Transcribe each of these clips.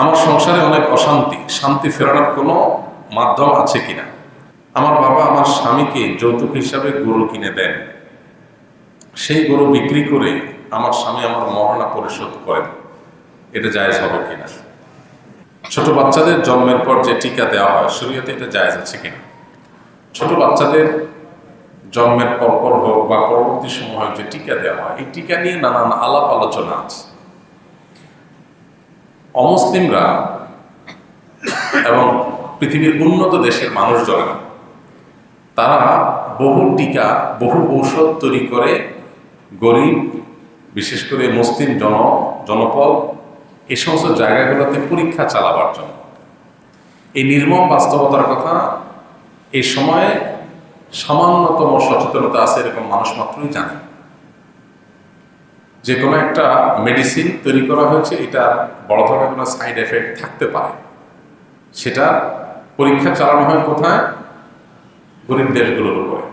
আমার সংসারে অনেক অশান্তি, শান্তি ফেরানোর কোনো মাধ্যম আছে কিনা? আমার বাবা আমার স্বামীকে যৌতুক হিসাবে গরু কিনে দেন। সেই গরু বিক্রি করে আমার স্বামী আমার মহারণা পরিশোধ করেন। এটা জায়জ হবে কিনা? ছোট বাচ্চাদের জন্মের পর যে টিকা দেওয়া হয়, শরীয়তে এটা জায়জ আছে কিনা? ছোট বাচ্চাদের জন্মের পরপর হোক বা পরবর্তী সময় যে টিকা দেওয়া হয়, এই টিকা নিয়ে নানান আলাপ আলোচনা আছে। অমুসলিমরা এবং পৃথিবীর উন্নত দেশের মানুষজনেরা তারা বহু টিকা, বহু ঔষধ তৈরি করে গরিব, বিশেষ করে মুসলিম জন, জনপদ এই সমস্ত জায়গাগুলোতে পরীক্ষা চালাবার জন্য। এই নির্মম বাস্তবতার কথা, এই সময়ে সামান্যতম সচেতনতা আছে এরকম মানুষ মাত্রই জানে। যে কোনো একটা মেডিসিন তৈরি করা হয়েছে এটা বড় ধরনের কোনো সাইড এফেক্ট থাকতে পারে। সেটা পরীক্ষা চালানো হয় কোথায়? গরিব দেশগুলোর উপরে।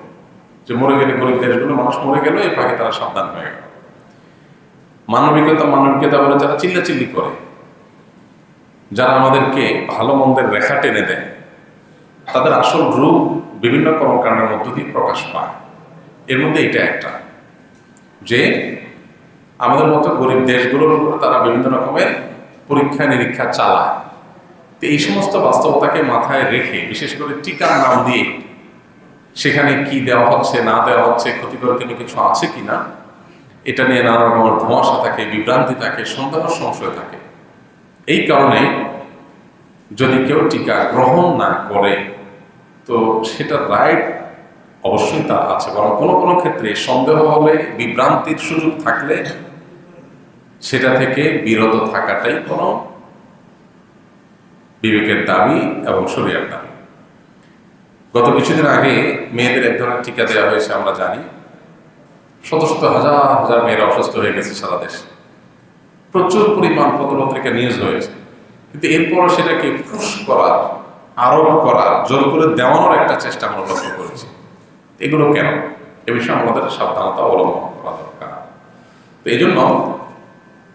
যে মরে গেলে গরিব দেশগুলো, মানুষ মরে গেল, এই পাখি তারা সাবধান হয়ে গেল। মানবিকতা মানবিকতা বলে যারা চিল্লাচিল্লি করে, যারা আমাদেরকে ভালো মন্দের রেখা টেনে দেয়, তাদের আসল রূপ বিভিন্ন কর্মকাণ্ডের মধ্য দিয়ে প্রকাশ পায়। এর মধ্যে এটা একটা, যে আমাদের মতো গরিব দেশগুলোর উপর তারা বিভিন্ন রকমের পরীক্ষা নিরীক্ষা চালায়। তো এই সমস্ত বাস্তবতাকে মাথায় রেখে, বিশেষ করে টিকার নাম দিয়ে, সেখানে কি দেওয়া হচ্ছে, না দেওয়া হচ্ছে, ক্ষতিকর কোনো কিছু আছে কি না এটা নিয়ে নানা রকমের ধোঁয়াশা থাকে, বিভ্রান্তি থাকে, সন্দেহ, সংশয় থাকে। এই কারণে যদি কেউ টিকা গ্রহণ না করে, তো সেটা রাইট অবশ্যই তা আছে। বরং কোনো কোনো ক্ষেত্রে সন্দেহ হলে, বিভ্রান্তির সুযোগ থাকলে সেটা থেকে বিরত থাকাটাই কোনো বিবেকের দাবি এবং শরীরের দাবি। গত কিছুদিন আগে মেয়েদের এক ধরনের টিকা দেওয়া হয়েছে, আমরা জানি। শত শত হাজার হাজার মেয়েরা অসুস্থ হয়ে গেছে সারা দেশে। প্রচুর পরিমাণ পত্রপত্রিকা নিউজ হয়েছে। কিন্তু এরপরও সেটাকে পুশ করার, আরোপ করার, জোর করে দেওয়ানোর একটা চেষ্টা আমরা লক্ষ্য করেছি। এগুলো কেন? এ বিষয়ে আমাদের সাবধানতা অবলম্বন করা দরকার। তো এই জন্য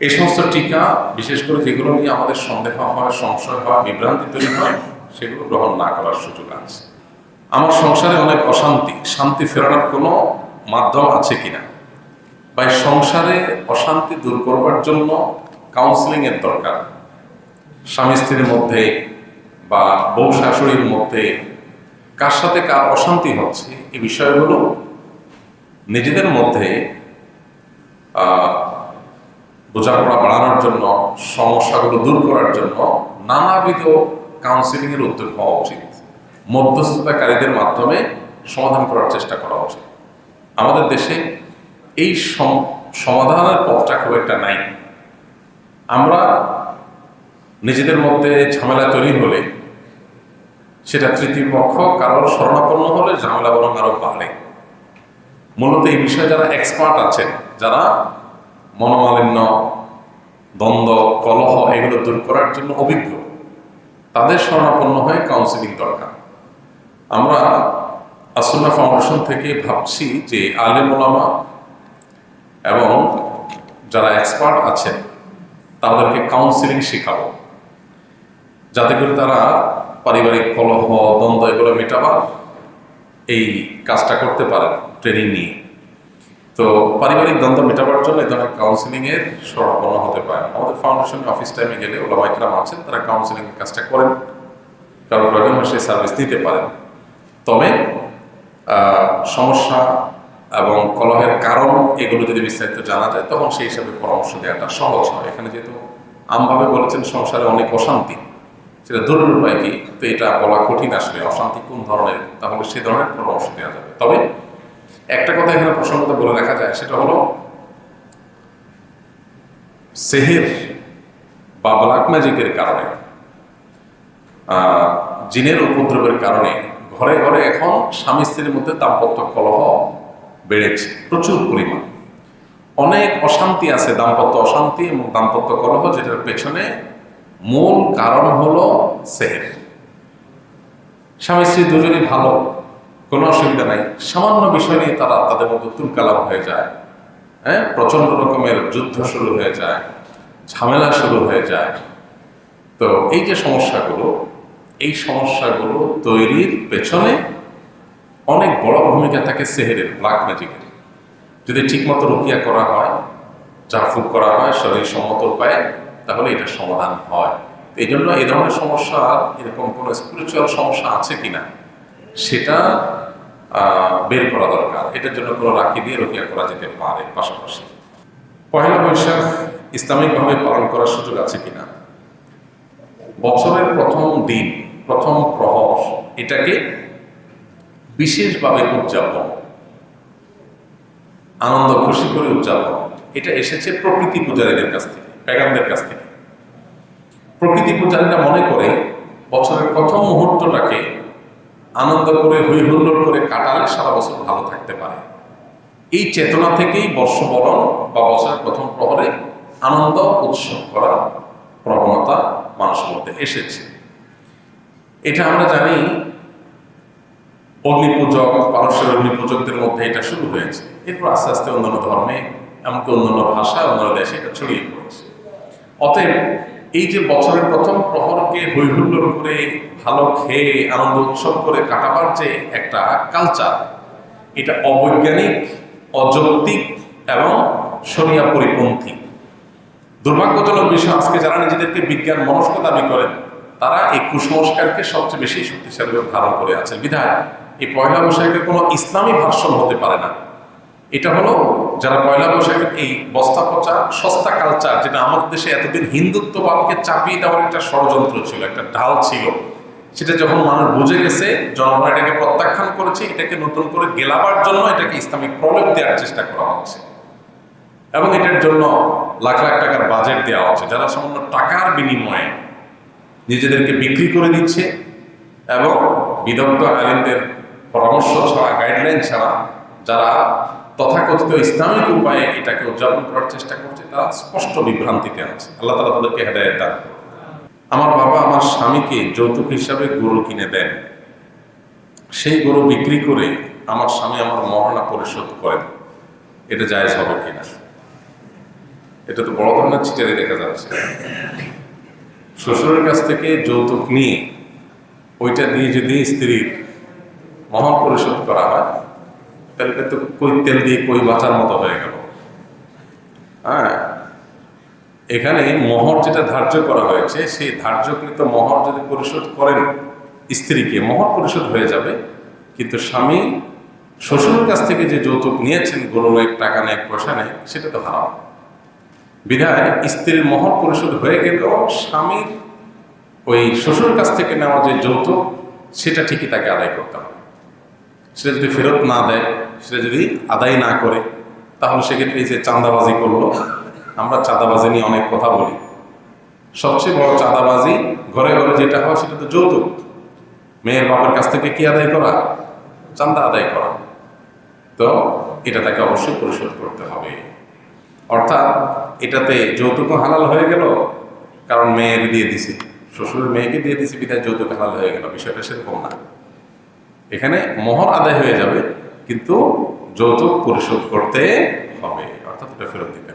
এই সমস্ত টিকা, বিশেষ করে যেগুলো নিয়ে আমাদের সন্দেহ হয়, সংশয় হয়, বিভ্রান্তি তৈরি হয়, সেগুলো গ্রহণ না করার সুযোগ আছে। আমার সংসারে অনেক অশান্তি, শান্তি ফেরানোর কোনো মাধ্যম আছে কিনা? বা সংসারে অশান্তি দূর করবার জন্য কাউন্সিলিং এর দরকার। স্বামী স্ত্রীর মধ্যে বা বউ শাশুড়ির মধ্যে কার সাথে কার অশান্তি হচ্ছে, এই বিষয়গুলো নিজেদের মধ্যে বোঝাপড়া বাড়ানোর জন্য, সমস্যাগুলো দূর করার জন্য নানাবিধ কাউন্সিলিং এর উদ্যোগ হওয়া উচিত। মধ্যস্থতাকারীদের মাধ্যমে সমাধান করার চেষ্টা করা উচিত। আমাদের দেশে এই সম- সমাধানের পথটা খুব একটা নাই। আমরা নিজেদের মধ্যে ঝামেলা তৈরি হলে সেটা তৃতীয় পক্ষ কারোর শরণাপন্ন হলে ঝামেলা বরং আরও বাড়ে। মূলত এই বিষয়ে যারা এক্সপার্ট আছেন, যারা মনোমালিন্য, দ্বন্দ্ব, কলহ এগুলো দূর করার জন্য অভিজ্ঞ। তাদের শরণাপন্ন হয়ে কাউন্সিলিং দরকার। আমরা আসন্না ফাউন্ডেশন থেকে ভাবছি যে আলেম ওলামা এবং যারা এক্সপার্ট আছেন, তাদেরকে কাউন্সিলিং শেখাবো। যাতে করে তারা পারিবারিক কলহ, দ্বন্দ্ব এগুলো মেটাবার এই কাজটা করতে পারেন ট্রেনিং নিয়ে। তো পারিবারিক দ্বন্দ্ব মেটাবার জন্য এই ধরনের কাউন্সিলিং এর শরণাপন্ন হতে পারে আমাদের ফাউন্ডেশন অফিস টাইমে গেলে ওলামা ইকরাম আছেন, তারা কাউন্সিলিং এর কাজটা করেন। কারণ প্রয়োজন সেই সার্ভিস দিতে পারেন। তবে সমস্যা এবং কলহের কারণ এগুলো যদি বিস্তারিত জানা যায়, তখন সেই হিসাবে পরামর্শ দেওয়াটা সহজ হয়। এখানে যেহেতু আমভাবে বলেছেন, সংসারে অনেক অশান্তি। সেটা দূরের উপায় কি? তো এটা বলা কঠিন আসলে। অশান্তি কোন ধরনের? তাহলে সে ধরনের পরামর্শ দেওয়া যাবে। তবে একটা কথা এখানে প্রসঙ্গত বলে রাখা যায়, সেটা হলো, সেহের বা ব্ল্যাক ম্যাজিকের কারণে জিনের উপদ্রবের কারণে ঘরে ঘরে এখন স্বামী স্ত্রীর মধ্যে দাম্পত্য কলহ বেড়েছে, প্রচুর পরিমাণ। অনেক অশান্তি আছে, দাম্পত্য অশান্তি এবং দাম্পত্য কলহ, যেটার পেছনে মূল কারণ হলো সেহের। স্বামী স্ত্রী দুজনই ভালো কোনো অসুবিধা নাই। সামান্য বিষয় নিয়ে তারা তাদের মধ্যে তুলকালাম হয়ে যায়। হ্যাঁ? প্রচণ্ড রকমের যুদ্ধ শুরু হয়ে যায়, ঝামেলা শুরু হয়ে যায়। তো এই যে সমস্যাগুলো, এই সমস্যাগুলো তৈরির পেছনে অনেক বড় ভূমিকা থাকে সেহেরের, ব্ল্যাক ম্যাজিকের। যদি ঠিকমতো রুকিয়া করা হয় জাফুক করা হয়, শরীর সম্মত উপায়ে, তাহলে এটা সমাধান হয়। এই জন্য এই ধরনের সমস্যা এরকম কোনো স্পিরিচুয়াল সমস্যা আছে কিনা, সেটা বের করা দরকার। এটার জন্য কোনো রাখি দিয়ে রুকিয়া করা যেতে পারে পাশাপাশি। পয়লা বৈশাখ ইসলামিকভাবে পালন করার সুযোগ আছে কিনা? বছরের প্রথম দিন, প্রথম প্রহর, এটাকে বিশেষভাবে উদযাপন, আনন্দ, খুশি করে উদযাপন, এটা এসেছে প্রকৃতি পূজারীদের কাছ থেকে প্যাগানদের কাছ থেকে। প্রকৃতি পূজারীরা মনে করে বছরের প্রথম মুহূর্তটাকে আনন্দ করে হই হুল্লোড় করে কাটালে সারা বছর ভালো থাকতে পারে। এই চেতনা থেকেই বর্ষবরণ বা বছরের প্রথম প্রহরে আনন্দ উৎসব করার প্রবণতা মানুষের মধ্যে এসেছে। এটা আমরা জানি অগ্নিপূজক পারস্যের অগ্নিপূজকদের মধ্যে এটা শুরু হয়েছে। এরপর আস্তে আস্তে অন্যান্য ধর্মে, এমনকি অন্যান্য ভাষা অন্যান্য দেশে এটা ছড়িয়ে পড়েছে। অতএব এই যে বছরের প্রথম প্রহরকে হৈহুল্লোড় করে ভালো খেয়ে, আনন্দ উৎসব করে কাটাবার যে একটা কালচার এটা অবৈজ্ঞানিক, অযৌক্তিক এবং সরিয়া পরিপন্থী। দুর্ভাগ্যজনক বিষয়, আজকে যারা নিজেদেরকে বিজ্ঞান মনস্ক দাবি করেন, তারা এই কুসংস্কারকে সবচেয়ে বেশি শক্তিশালী ধারণ করে আছেন। বিধায়, এই পয়লা বৈশাখের কোনো ইসলামী ভার্সন হতে পারে না। এটা হলো যারা পয়লা বৈশাখের এই বস্তা পচা, সস্তা কালচার যেটা আমাদের দেশে এতদিন হিন্দুত্ববাদকে চাপিয়ে দেওয়ার একটা ষড়যন্ত্র ছিল, একটা ঢাল ছিল। সেটা যখন মানুষ বুঝে গেছে, জনগণ এটাকে প্রত্যাখ্যান করেছে, এটাকে নতুন করে গেলাবার জন্য এটাকে ইসলামিক প্রলেপ দেওয়ার চেষ্টা করা হচ্ছে। এবং এটার জন্য লাখ লাখ টাকার বাজেট দেওয়া হচ্ছে, যারা সামান্য টাকার বিনিময়ে নিজেদেরকে বিক্রি করে দিচ্ছে এবং বিদগ্ধ আইনদের পরামর্শ ছাড়া গাইডলাইন ছাড়া, যারা তথাকথিত ইসলামিক উপায়ে এটাকে উদযাপন করার চেষ্টা করছে, তারা স্পষ্ট বিভ্রান্তিতে আছে? আল্লাহ তালা তাদেরকে হেদায়ত দান। আমার বাবা আমার স্বামীকে যৌতুক হিসাবে গরু কিনে দেন। সেই গরু বিক্রি করে আমার স্বামী আমার মহারণা পরিশোধ করেন। এটা জায়জ হবে কিনা? এটা তো বড় ধরনের ছিটারে দেখা যাচ্ছে। শ্বশুরের কাছ থেকে যৌতুক নিয়ে, ওইটা দিয়ে যদি স্ত্রীর মহর পরিশোধ করা হয় তাহলে তো কই তেল দিয়ে কই বাঁচার মতো হয়ে গেল। হ্যাঁ এখানে মহর যেটা ধার্য করা হয়েছে, সেই ধার্যকৃত মহর যদি পরিশোধ করেন স্ত্রীকে, মহর পরিশোধ হয়ে যাবে। কিন্তু স্বামী শ্বশুরের কাছ থেকে যে যৌতুক নিয়েছেন, গরু এক টাকা নেয়, পয়সা নেয়, সেটা তো হারাম। বিধায় স্ত্রীর মহর পরিশোধ হয়ে গেলেও স্বামীর ওই শ্বশুরের কাছ থেকে নেওয়া যে যৌতুক, সেটা ঠিকই তাকে আদায় করতে হবে। সেটা যদি ফেরত না দেয় সেটা যদি আদায় না করে, তাহলে সেক্ষেত্রে এই যে চাঁদাবাজি করল, আমরা চাঁদাবাজি নিয়ে অনেক কথা বলি। সবচেয়ে বড় চাঁদাবাজি ঘরে ঘরে যেটা হয়, সেটা তো যৌতুক। মেয়ের বাবার কাছ থেকে কি আদায় করা? চাঁদা আদায় করা। তো এটা তাকে অবশ্যই পরিশোধ করতে হবে। অর্থাৎ এটাতে যৌতুক হালাল হয়ে গেল, কারণ মেয়ের দিয়ে দিছে। শ্বশুরের মেয়েকে দিয়ে দিছে, বিধায় যৌতুক হালাল হয়ে গেল। বিষয়টা সেরকম না। এখানে মোহর আদায় হয়ে যাবে কিন্তু যৌতুক পরিশোধ করতে হবে অর্থাৎ এটা ফেরত দিতে